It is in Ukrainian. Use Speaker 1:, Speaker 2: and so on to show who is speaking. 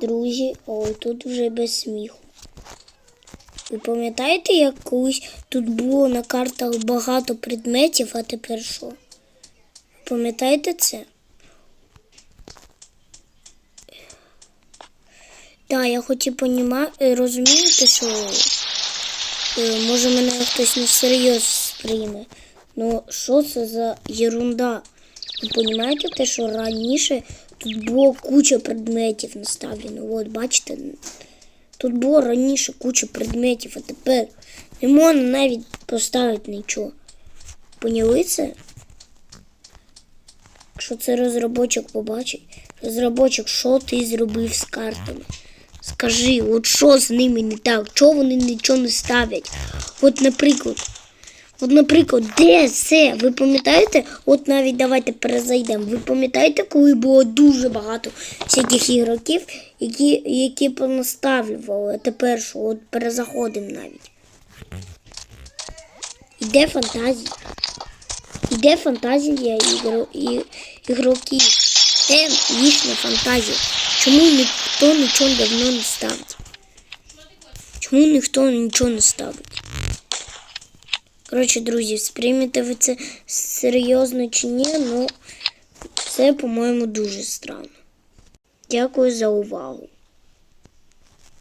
Speaker 1: друзі, ой, тут вже без сміху. Ви пам'ятаєте, як колись тут було на картах багато предметів, а тепер що? Пам'ятаєте це? Так, я хоч і поніма... е, розумієте, що е, може мене хтось не всерйоз сприйме. Ну що це за ерунда? Ви розумієте те, що раніше тут було куча предметів наставлено. От, бачите, тут було раніше куча предметів, а тепер не можна навіть поставити нічого. Поняли це? Якщо це розробочик побачить, розробочик, що ти зробив з картами? Скажи, от що з ними не так? Чого вони нічого не ставлять? От, наприклад, от, наприклад, де це? Ви пам'ятаєте? От навіть давайте перезайдемо. Ви пам'ятаєте, коли було дуже багато всяких ігроків, які, які понаставлювали, тепер що? От перезаходимо навіть. Іде фантазія. Іде фантазія ігро, і, ігроків. Де їхня фантазія? Чому ніхто нічого давно не ставить? Чому ніхто нічого не ставить? Коротше, друзі, сприймете ви це серйозно чи ні, ну це, по-моєму, дуже странно. Дякую за увагу.